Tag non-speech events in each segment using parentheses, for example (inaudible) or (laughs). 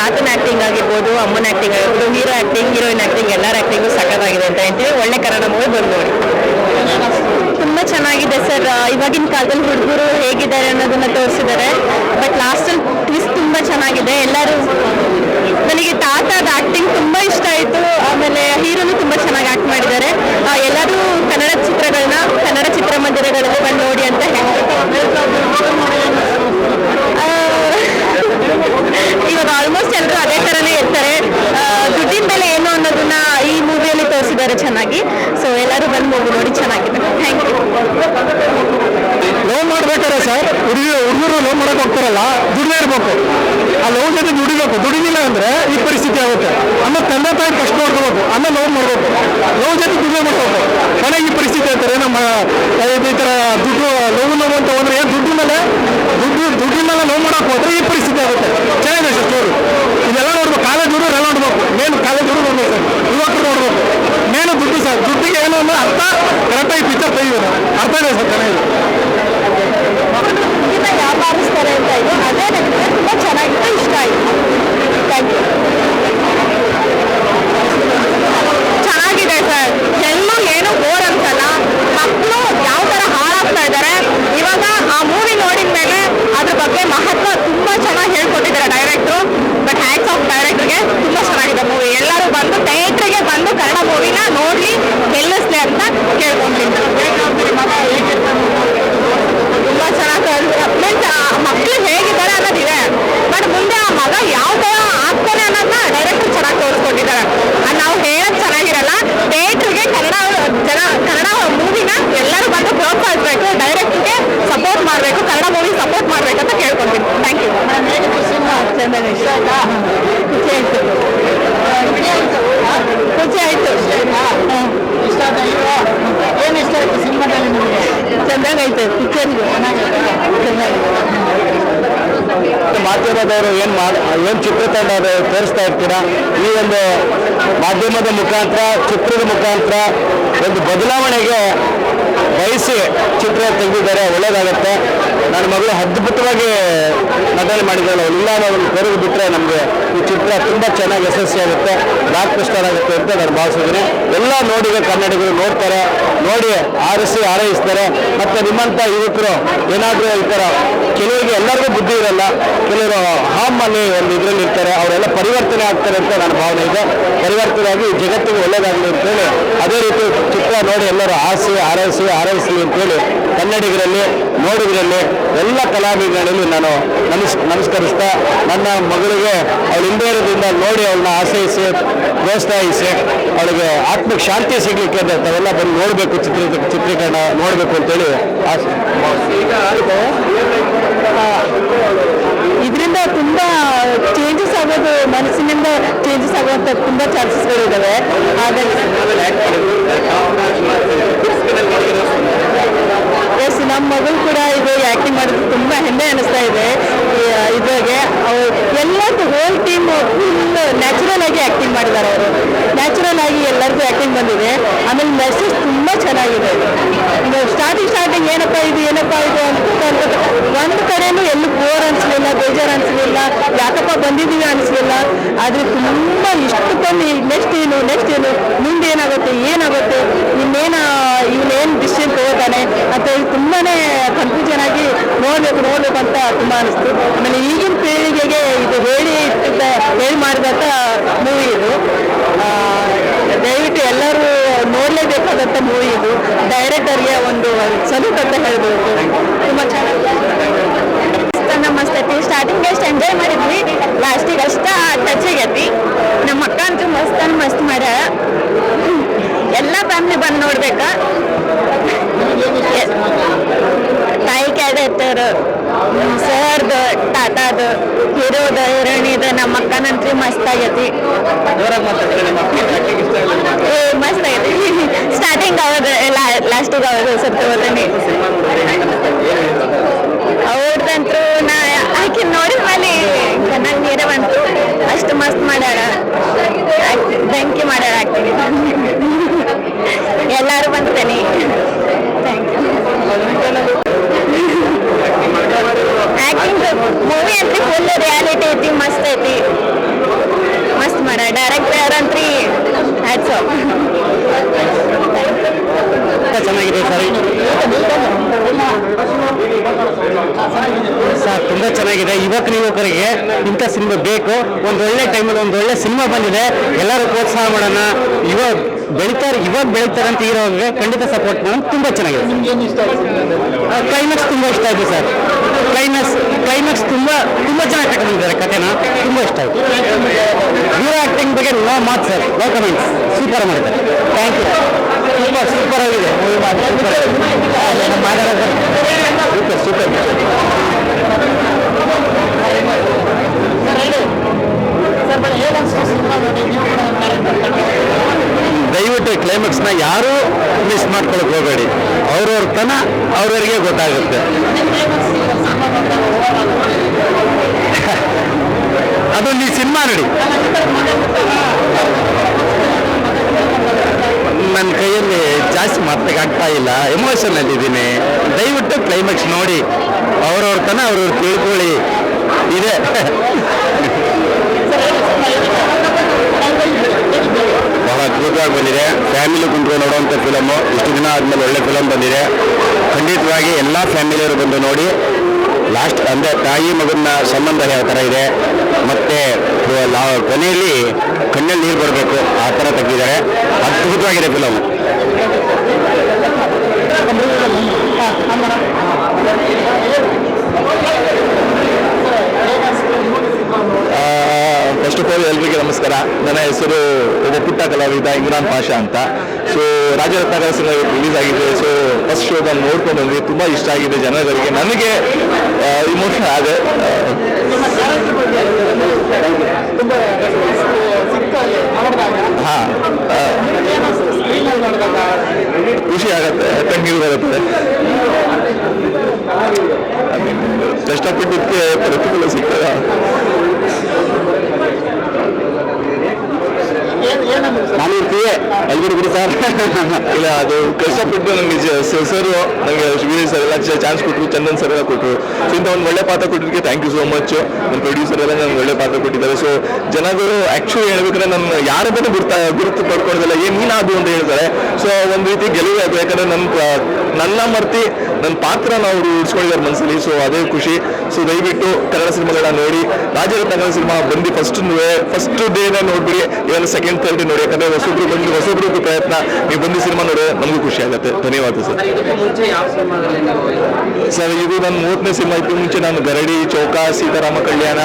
ತಾತನ ಆಕ್ಟಿಂಗ್ ಆಗಿರ್ಬೋದು, ಅಮ್ಮನ ಆಕ್ಟಿಂಗ್ ಆಗಿರ್ಬೋದು ಹೀರೋ ಆಕ್ಟಿಂಗ್ ಹೀರೋಯಿನ್ ಆಕ್ಟಿಂಗ್ ಎಲ್ಲರ ಆಕ್ಟಿಂಗು ಸಖತ್ತಾಗಿದೆ ಅಂತ ಹೇಳ್ತೀವಿ. ಒಳ್ಳೆ ಕನ್ನಡ ಮೂವಿ ಬಂದು ನೋಡಿ. ತುಂಬಾ ಚೆನ್ನಾಗಿದೆ ಸರ್. ಇವಾಗಿನ ಕಾಲದಲ್ಲಿ ಹುಡುಗರು ಹೇಗಿದ್ದಾರೆ ಅನ್ನೋದನ್ನ ತೋರಿಸಿದ್ದಾರೆ. ಬಟ್ ಲಾಸ್ಟ್ ಟ್ವಿಸ್ಟ್ ತುಂಬಾ ಚೆನ್ನಾಗಿದೆ. ಎಲ್ಲರೂ ನನಗೆ ತಾತದ ಆಕ್ಟಿಂಗ್ ತುಂಬಾ ಇಷ್ಟ ಆಯಿತು. ಆಮೇಲೆ ಹೀರೋನು ತುಂಬಾ ಚೆನ್ನಾಗಿ ಆಕ್ಟ್ ಮಾಡಿದ್ದಾರೆ. ಎಲ್ಲರೂ ಕನ್ನಡ ಚಿತ್ರಗಳನ್ನ, ಕನ್ನಡ ಚಿತ್ರಮಂದಿರಗಳಲ್ಲಿ ಬಂದು ನೋಡಿ ಅಂತ ಹೇಳ್ತಾರೆ. ಇವಾಗ ಆಲ್ಮೋಸ್ಟ್ ಎಲ್ಲರೂ ಅದೇ ಥರನೇ ಇರ್ತಾರೆ ಆ, ದುಡ್ಡಿನ ಬೆಲೆ ಏನು ಅನ್ನೋದನ್ನ ಈ ಮೂವಿಯಲ್ಲಿ ತೋರಿಸಿದ್ದಾರೆ ಚೆನ್ನಾಗಿ ಸೊ ಎಲ್ಲರೂ ಬಂದು ಮೂವಿ ನೋಡಿ ಚೆನ್ನಾಗಿದೆ. ಥ್ಯಾಂಕ್ ಯು ಮಾಡ್ಬೇಕಾರೆ ಸರ್ ಹುಡುಗಿ ಹುಡುಗರು ಲವ್ ಮಾಡಕ್ ಹೋಗ್ತಾರಲ್ಲ ದುಡಿದೇ ಇರ್ಬೇಕು. ಆ ಲವ್ ಜೊತೆ ದುಡಿಬೇಕು. ದುಡಿಲಿಲ್ಲ ಅಂದ್ರೆ ಈ ಪರಿಸ್ಥಿತಿ ಆಗುತ್ತೆ. ಅನ್ನ ತಂದೆ ತಾಯಿ ಕಷ್ಟ ನೋಡ್ಕೋಬೇಕು. ಅನ್ನ ಲವ್ ಮಾಡ್ಬೇಕು. ಲವ್ ಜೊತೆ ದುಡಿಮೆ ಮಾಡ್ಬೇಕು. ಈ ಪರಿಸ್ಥಿತಿ ಹೇಳ್ತಾರೆ ನಮ್ಮ, ಈ ತರ ದುಡ್ಡು ಲವ್ ಲವ್ ಅಂತ ಏನ್ ದುಡ್ಡು ಮೇಲೆ? ದುಡ್ಡು ದುಡ್ಡಿನೆಲ್ಲ ಲವ್ ಮಾಡಕ್ ಹೋದ್ರೆ ಈ ಪರಿಸ್ಥಿತಿ ಆಗುತ್ತೆ ಚೆನ್ನಾಗಿದೆ ಸರ್ ಸ್ಟೋರಿ ಇದೆಲ್ಲ ನೋಡ್ಬೇಕು ಕಾಲೇಜ್ ಹುಡುಗರು ಎಲ್ಲ ನೋಡ್ಬೇಕು ಮೇನ್ ಕಾಲೇಜ್ ಹುಡುಗರು ನೋಡ್ಬೇಕು ಸರ್ ಯುವಕರು ನೋಡ್ಬೇಕು ಮೇನು ದುಡ್ಡು ಸರ್ ದುಡ್ಡಿಗೆ ಏನು ಅನ್ನೋ ಅರ್ಥ ಕರೆಕ್ಟಾಗಿ ಪಿಕ್ಚರ್ ತೆಗಿಯೋದು ಅರ್ಥ ಇದೆ ಸರ್ ಚೆನ್ನಾಗಿದೆ ಇದನ್ನ ವ್ಯಾಪಾರಿಸ್ತಾರೆ ಅಂತ ಇದೆ ಅದೇ ನನಗೆ ತುಂಬಾ ಚೆನ್ನಾಗಿತ್ತು ಇಷ್ಟ ಆಯಿತು ಥ್ಯಾಂಕ್ ಯು ಚೆನ್ನಾಗಿದೆ ಸರ್ ಎಲ್ಲೂ ಏನು ಬೋರ್ ಅನ್ಸಲ್ಲ ಮಕ್ಕಳು ಯಾವ ಥರ ಹಾಳಾಗ್ತಾ ಇದ್ದಾರೆ ಇವಾಗ ಆ ಮೂವಿ ನೋಡಿದ ಮೇಲೆ ಅದ್ರ ಬಗ್ಗೆ ಮಹತ್ವ ತುಂಬಾ ಚೆನ್ನಾಗಿ ಹೇಳ್ಕೊಟ್ಟಿದ್ದಾರೆ ಡೈರೆಕ್ಟ್ರು ಬಟ್ ಹ್ಯಾಟ್ಸ್ ಆಫ್ ಡೈರೆಕ್ಟ್ರಿಗೆ ತುಂಬಾ ಚೆನ್ನಾಗಿದೆ ಮೂವಿ ಎಲ್ಲರೂ ಬಂದು ಥಿಯೇಟ್ರಿಗೆ ಬಂದು ಕನ್ನಡ ಮೂವಿನ ನೋಡ್ಲಿ ಗೆಲ್ಲಿಸ್ಲಿ ಅಂತ ಕೇಳ್ಕೊಂತೀನಿ ತುಂಬಾ ಚೆನ್ನಾಗಿ ಮೀನ್ಸ್ ಮಕ್ಕಳು ಹೇಗಿದ್ದಾರೆ ಅನ್ನೋದಿದೆ ಬಟ್ ಮುಂದೆ ಆ ಮಗ ಯಾವ ತರ ಆಗ್ತಾನೆ ಅನ್ನೋದನ್ನ ಡೈರೆಕ್ಟರ್ ಚೆನ್ನಾಗಿ ತೋರಿಸ್ಕೊಟ್ಟಿದ್ದಾರೆ ಅದ್ ನಾವು ಹೇಳೋದು ಚೆನ್ನಾಗಿರಲ್ಲ ಥಿಯೇಟ್ರಿಗೆ ಕನ್ನಡ ಜನ ಕನ್ನಡ ಮೂವಿನ ಎಲ್ಲರೂ ಬಂದು ಪ್ರೋತ್ಸಾಹಿಸಬೇಕು ಡೈರೆಕ್ಟ್ಗೆ ಸಪೋರ್ಟ್ ಮಾಡಬೇಕು ಕನ್ನಡ ಮೂವಿ ಸಪೋರ್ಟ್ ಮಾಡ್ಬೇಕು ಅಂತ ಕೇಳ್ಕೊಂತೀನಿ ಥ್ಯಾಂಕ್ ಯು ಚಂದನ ಇಷ್ಟ ಆಯ್ತಾ ಖುಷಿ ಆಯ್ತು ಖುಷಿ ಆಯ್ತು ಇಷ್ಟ ಏನು ಇಷ್ಟ ಆಯ್ತು ಸಿನಿಮಾದಲ್ಲಿ ನಿಮಗೆ ಚೆನ್ನಾಗೈತೆ ಪಿಕ್ಚರ್ ಮಾಧ್ಯಮದವರು ಏನ್ ಮಾಡ್ ಏನ್ ಚಿತ್ರತಂಡ ತೋರಿಸ್ತಾ ಇರ್ತೀರಾ? ಈ ಒಂದು ಮಾಧ್ಯಮದ ಮುಖಾಂತರ, ಚಿತ್ರದ ಮುಖಾಂತರ ಒಂದು ಬದಲಾವಣೆಗೆ ಬಯಸಿ ಚಿತ್ರ ತೆಗೆದಿದ್ದಾರೆ, ಒಳ್ಳೇದಾಗುತ್ತೆ. ನನ್ನ ಮಗಳು ಅದ್ಭುತವಾಗಿ ನಟನೆ ಮಾಡಿದ್ದಾಳೆ. ಇಲ್ಲ ಒಂದು ಕರೆದು ಬಿಟ್ಟರೆ ನಮಗೆ ಈ ಚಿತ್ರ ತುಂಬ ಚೆನ್ನಾಗಿ ಯಶಸ್ವಿಯಾಗುತ್ತೆ ಬ್ಲಾಕ್ ಬಸ್ಟರ್ ಆಗುತ್ತೆ ಅಂತ ನಾನು ಭಾವಿಸಿದ್ದೀನಿ ಎಲ್ಲ ನೋಡಿದ ಕನ್ನಡಿಗರು ನೋಡ್ತಾರೆ. ನೋಡಿ, ಆರಿಸಿ ಆರೈಸ್ತಾರೆ ಮತ್ತು ನಿಮ್ಮಂಥ ಯುವಕರು ಏನಾದರೂ ಈ ಕೆಲವರಿಗೆ ಎಲ್ಲರಿಗೂ ಬುದ್ಧಿ ಇರಲ್ಲ. ಕೆಲವರು ಹಾಮಲ್ಲಿ ಒಂದು ಇದರಲ್ಲಿ ಇರ್ತಾರೆ. ಅವರೆಲ್ಲ ಪರಿವರ್ತನೆ ಆಗ್ತಾರೆ ಅಂತ ನನ್ನ ಭಾವನೆ ಇದೆ. ಪರಿವರ್ತನೆ ಆಗಿ ಜಗತ್ತಿಗೆ ಒಳ್ಳೇದಾಗಲಿ ಅಂತೇಳಿ ಅದೇ ರೀತಿ ಚಿತ್ರ ನೋಡಿ ಎಲ್ಲರೂ ಆಸೆ ಹಾರೈಸಿ. ಹಾರೈಸಲಿ ಅಂತೇಳಿ ಕನ್ನಡಿಗರಲ್ಲಿ ನೋಡುಗರಲ್ಲಿ ಎಲ್ಲ ಕಲಾವಿದರಲ್ಲಿ ನಾನು ನಮಸ್ ನಮಸ್ಕರಿಸ್ತಾ ನನ್ನ ಮಗಳಿಗೆ ಅವಳು ಹಿಂದೆ ಇರೋದ್ರಿಂದ ನೋಡಿ ಅವಳನ್ನ ಆಶ್ರಯಿಸಿ ಪ್ರೋತ್ಸಾಹಿಸಿ ಅವಳಿಗೆ ಆತ್ಮಕ್ಕೆ ಶಾಂತಿ ಸಿಗ್ಲಿಕ್ಕೆ ಅಂತ ತಾವೆಲ್ಲ ಬಂದು ನೋಡಬೇಕು ಚಿತ್ರ ಚಿತ್ರೀಕರಣ ನೋಡಬೇಕು ಅಂತೇಳಿ ಇದರಿಂದ ತುಂಬಾ ಚೇಂಜಸ್ ಆಗೋದು ಮನಸ್ಸಿನಿಂದ ಚೇಂಜಸ್ ಆಗುವಂತ ತುಂಬಾ ಚಾನ್ಸಸ್ಗಳಿದ್ದಾವೆ ಹಾಗಾಗಿ ಎಸ್ ನಮ್ಮ ಮಗಳು ಕೂಡ ಇದು ಆಕ್ಟಿಂಗ್ ಮಾಡೋದು ತುಂಬಾ ಹೆಮ್ಮೆ ಅನಿಸ್ತಾ ಇದೆ. ಇದ್ರಾಗೆ ಅವ್ರು ಎಲ್ಲರದ್ದು ಹೋಲ್ ಟೀಮ್ ಫುಲ್ ನ್ಯಾಚುರಲ್ ಆಗಿ ಆಕ್ಟಿಂಗ್ ಮಾಡಿದ್ದಾರೆ ಅವರು. ನ್ಯಾಚುರಲ್ ಆಗಿ ಎಲ್ಲರಿಗೂ ಆ್ಯಕ್ಟಿಂಗ್ ಬಂದಿದೆ. ಆಮೇಲೆ ಮೆಸೇಜ್ ತುಂಬಾ ಚೆನ್ನಾಗಿದೆ. ಸ್ಟಾರ್ಟಿಂಗ್ ಸ್ಟಾರ್ಟಿಂಗ್ ಏನಪ್ಪ ಇದು ಏನಪ್ಪ ಇದು ಅಂತ ಒಂದು ಕಡೆನೂ ಎಲ್ಲೂ ಬೋರ್ ಅನಿಸ್ಲಿಲ್ಲ, ಬೇಜಾರು ಅನಿಸ್ಲಿಲ್ಲ, ಯಾಕಪ್ಪ ಬಂದಿದ್ದೀವಿ ಅನ್ಸ್ಲಿಲ್ಲ. ಆದ್ರೆ ತುಂಬಾ ಇಷ್ಟಕ್ಕೊಂದು ನೆಕ್ಸ್ಟ್ ಏನು ನೆಕ್ಸ್ಟ್ ಏನು, ಮುಂದೆ ಏನಾಗುತ್ತೆ ಏನಾಗುತ್ತೆ, ಇನ್ನೇನ ಇವನೇನು ಡಿಸಿಷನ್ ತಗೋತಾನೆ ಅಂತ ಹೇಳಿ ತುಂಬಾನೇ ಕನ್ಫ್ಯೂಷನ್ ಆಗಿ ನೋಡ್ಬೇಕು ನೋಡ್ಬೇಕು ಅಂತ ತುಂಬಾ ಅನಿಸ್ತು ಆಮೇಲೆ ಈಗಿನ ಪೀಳಿಗೆಗೆ ಇದು ಹೇಳಿ ಇಟ್ಟಿದ್ದ- ಹೇಳಿ ಮಾಡಿದಂಥ ಮೂವಿ ಇದು. ಆ, ದಯವಿಟ್ಟು ಎಲ್ಲರೂ ನೋಡಲೇಬೇಕಾದಂಥ ಮೂವಿ ಇದು. ಡೈರೆಕ್ಟರ್ಗೆ ಒಂದು ಸಲ್ಯೂಟ್ ಅಂತ ಹೇಳ್ಬೋದು. ತುಂಬ ಚೆನ್ನಾಗಿ ನಮ್ಮ ಐತಿ ಸ್ಟಾರ್ಟಿಂಗ್ ಎಷ್ಟು ಎಂಜಾಯ್ ಮಾಡಿದ್ವಿ. ಲಾಸ್ಟಿಗೆ ಅಷ್ಟ ಟಚ್ ಆಗೈತಿ. ನಮ್ಮ ಅಕ್ಕ ಅಂತೂ ಮಸ್ತ್ ಮಸ್ತ್ ಮಾಡ ಎಲ್ಲ ಫ್ಯಾಮಿಲಿ ಬಂದು ನೋಡ್ಬೇಕಾ? ತಾಯಿ ಕ್ಯಾಡೆಕ್ಟರ್ ತಾತಾದು ಹೀರೋದ ಹೀರೋಣಿದ ನಮ್ಮ ಅಕ್ಕನಂತ್ರಿ ಮಸ್ತ್ ಆಗೈತಿ. ಮಸ್ತ್ ಆಗೈತಿ. ಸ್ಟಾರ್ಟಿಂಗ್ ಅವಾಗ ಲಾಸ್ಟಿಗೆ ಅವಾಗ ಸತ್ತು ಹೋದನಿ ಅವ್ರದಂತೂ ನಾ ಆಕೆ ನೋಡಿದ ಮೇಲೆ ಕಣ್ಣಾಗ ನೀರೇ ಬಂತು ಅಷ್ಟು ಮಸ್ತ್ ಮಾಡ್ಯಾಳ ಬೆಂಕಿ ಮಾಡ್ಯಾಳ ಆಕ್ಟಿಂಗ್ ಎಲ್ಲರೂ ಬಂತೇನೆ ಥ್ಯಾಂಕ್ ಯು ಆಕ್ಟಿಂಗ್ ಮೂವಿ ಅಂತ ಫುಲ್ ರಿಯಾಲಿಟಿ ಐತಿ ಮಸ್ತ್ ಐತಿ ಚೆನ್ನಾಗಿದೆ. ಯುವಕರು ಯುವಕರಿಗೆ ಇಂಥ ಸಿನಿಮಾ ಬೇಕು. ಒಂದು ಒಳ್ಳೆ ಟೈಮಲ್ಲಿ ಒಂದು ಒಳ್ಳೆ ಸಿನಿಮಾ ಬಂದಿದೆ. ಎಲ್ಲರೂ ಪ್ರೋತ್ಸಾಹ ಮಾಡೋಣ. ಯುವ ಬೆಳಿತಾರೆ, ಇವಾಗ ಬೆಳಿತಾರೆ ಅಂತ ಹೀರೋಗೆ ಖಂಡಿತ ಸಪೋರ್ಟ್ ಮಾಡೋಣ. ತುಂಬ ಚೆನ್ನಾಗಿದೆ. ಕ್ಲೈಮ್ಯಾಕ್ಸ್ ತುಂಬ ಇಷ್ಟ ಆಯಿತು ಸರ್. ಕ್ಲೈಮ್ಯಾಕ್ಸ್ ಕ್ಲೈಮ್ಯಾಕ್ಸ್ ತುಂಬ ತುಂಬ ಚೆನ್ನಾಗಿ ಕಟ್ಕೊಂಡಿದ್ದಾರೆ ಕಥೆನ. ತುಂಬ ಇಷ್ಟ ಆಯಿತು. ಹೀರೋ ಆ್ಯಕ್ಟಿಂಗ್ ಬಗ್ಗೆ ನೋ ಮಾತು ಸರ್. ನೋ ಕಮೆಂಟ್ಸ್ ಸೂಪರ್ ಮಾಡಿದ್ದಾರೆ. ಥ್ಯಾಂಕ್ ಯು ತುಂಬ ಸೂಪರ್ ಆಗಿದೆ. ಸೂಪರ್ ಸೂಪರ್ ಕ್ಲೈಮ್ಯಾಕ್ಸ್ನ ಯಾರೂ ಮಿಸ್ ಮಾಡ್ಕೊಳಕ್ ಹೋಗಬೇಡಿ. ಅವ್ರವ್ರ ತನ ಅವ್ರವ್ರಿಗೆ ಗೊತ್ತಾಗುತ್ತೆ. (laughs) ಅದು ನೀವು ಸಿನಿಮಾ ನೋಡಿ. ನನ್ನ ಕೈಯಲ್ಲಿ ಜಾಸ್ತಿ ಮಾತಾಗ್ತಾ ಇಲ್ಲ. ಎಮೋಷನ್ ಇದ್ದೀನಿ. ದಯವಿಟ್ಟು ಕ್ಲೈಮ್ಯಾಕ್ಸ್ ನೋಡಿ. ಅವ್ರವ್ರ ತನ ಅವ್ರವ್ರು ತಿಳ್ಕೊಳ್ಳಿ. ಇದೆ. (laughs) ಬಂದಿದೆ. ಫ್ಯಾಮಿಲಿ ಕುಂತ್ಕೊಂಡು ನೋಡುವಂಥ ಫಿಲಮು ಇಷ್ಟು ದಿನ ಆದಮೇಲೆ ಒಳ್ಳೆ ಫಿಲಮ್ ಬಂದಿದೆ. ಖಂಡಿತವಾಗಿ ಎಲ್ಲ ಫ್ಯಾಮಿಲಿಯವರು ಬಂದು ನೋಡಿ ಲಾಸ್ಟ್ ಅಂದರೆ ತಾಯಿ ಮಗನ ಸಂಬಂಧ ಯಾವ ಥರ ಇದೆ, ಮತ್ತು ಕೊನೆಯಲ್ಲಿ ಕಣ್ಣಲ್ಲಿ ನೀರು ಬರಬೇಕು, ಆ ಥರ ತೆಗೆದಿದ್ದಾರೆ. ಅದ್ಭುತವಾಗಿದೆ ಫಿಲಮ್ ಫಸ್ಟ್ ಆಫ್ ಆಲ್ ಎಲ್ರಿಗೆ ನಮಸ್ಕಾರ. ನನ್ನ ಹೆಸರು ಒಬ್ಬ ಪುಟ್ಟ ಕಲಾವಿದ ಇಮ್ರಾನ್ ಪಾಷಾ ಅಂತ. ಸೊ ರಾಜರತ್ನಾಕರ ಸಿನಿಮಾ ರಿಲೀಸ್ ಆಗಿದೆ. ಸೊ ಫಸ್ಟ್ ಶೋ ಬಂದು ನೋಡ್ಕೊಂಡು ಬಂದ್ವಿ. ತುಂಬ ಇಷ್ಟ ಆಗಿದೆ ಜನಗಳಿಗೆ. ನನಗೆ ಇಮೋಷನ್ ಆದೆ. ಹಾಂ ಖುಷಿ ಆಗತ್ತೆ. ಕಣ್ಣೀರು ಬರುತ್ತೆ. Esta pergunta é para todos assim, que ನಾನು ಇರ್ತೀವಿ. ಎಲ್ಬಿಡಿ ಬಿಡಿ ಸರ್. ಇಲ್ಲ, ಅದು ಕಷ್ಟಪಟ್ಟು ನಮಗೆ ಸರ್ ನನಗೆ ವಿನಯ್ ಸರ್ ಎಲ್ಲ ಚಾನ್ಸ್ ಕೊಟ್ಟರು ಚಂದನ್ ಸರ್ ಎಲ್ಲ ಕೊಟ್ಟರು ಸೊ ಇಂಥ ಒಂದು ಒಳ್ಳೆ ಪಾತ್ರ ಕೊಟ್ಟಿದ್ದಕ್ಕೆ ಥ್ಯಾಂಕ್ ಯು ಸೋ ಮಚ್ ನನ್ನ ಪ್ರೊಡ್ಯೂಸರ್ ಎಲ್ಲ ನನಗೆ ಒಳ್ಳೆ ಪಾತ್ರ ಕೊಟ್ಟಿದ್ದಾರೆ. ಸೊ ಜನಗಳು ಆ್ಯಕ್ಚುಲಿ ಹೇಳ್ಬೇಕಾದ್ರೆ ನನ್ನ ಯಾರ ಗುರ್ತ ಗುರುತು ಪಡ್ಕೊಳ್ಳೋದಿಲ್ಲ. ಏನು ನೀನಾದು ಅಂತ ಹೇಳ್ತಾರೆ. ಸೊ ಒಂದು ರೀತಿ ಗೆಲುವು ಆಯ್ತು. ಯಾಕಂದ್ರೆ ಪ್ರ- ನನ್ನ ಮರ್ತಿ ನನ್ನ ಪಾತ್ರನ ಅವರು ಉಳಿಸ್ಕೊಂಡಿದ್ದಾರೆ ಮನಸ್ಸಲ್ಲಿ ಸೊ ಅದೇ ಖುಷಿ. ಸೊ ದಯವಿಟ್ಟು ಕನ್ನಡ ಸಿನಿಮಾಗಳನ್ನ ನೋಡಿ. ರಾಜರತ್ನ ಕನ್ನಡ ಸಿನಿಮಾ ಬಂದು ಫಸ್ಟ್ ಫಸ್ಟ್ ಡೇನ ನೋಡ್ಬಿಡಿ. ಏನು ಸೆಕೆಂಡ್ ಥರ್ಡ್ ನೋಡಿ ಯಾಕಂದ್ರೆ ಹೊಸಬ್ರು ಬಂದು ಹೊಸಬ್ರದ್ದು ಪ್ರಯತ್ನ ನೀವು ಬಂದು ಸಿನಿಮಾ ನೋಡಿದ್ರೆ ನಮಗೂ ಖುಷಿ ಆಗುತ್ತೆ. ಧನ್ಯವಾದ ಸರ್. ಸರ್ ಇದು ನನ್ನ ಮೂವತ್ತನೇ ಸಿನಿಮಾ. ಇತ್ತು ಮುಂಚೆ ನಾನು ಗರಡಿ ಚೌಕ ಸೀತಾರಾಮ ಕಲ್ಯಾಣ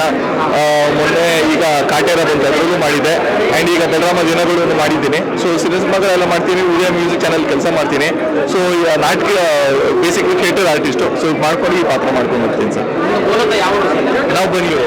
ಮೊನ್ನೆ ಈಗ ಕಾಟೇರ ಬಂತ ಅದರಲ್ಲೂ ಮಾಡಿದ್ದೆ. ಆ್ಯಂಡ್ ಈಗ ಬೆಳರಾಮ ದಿನಗಳು ಮಾಡಿದ್ದೀನಿ. ಸೊ ಸಿನಿಮಾಗಳೆಲ್ಲ ಮಾಡ್ತೀನಿ. ಉದಯ ಮ್ಯೂಸಿಕ್ ಚಾನಲ್ ಕೆಲಸ ಮಾಡ್ತೀನಿ. ಸೊ ಈಗ ನಾಟಕ ಬೇಸಿಕ್ ಥಿಯೇಟರ್ ಆರ್ಟಿಸ್ಟು ಸೊ ಮಾಡ್ಕೊಂಡು ಈ ಪಾತ್ರ ಮಾಡ್ಕೊಂಡು ಬರ್ತೀನಿ ಸರ್? ನಾವು Bengaluru.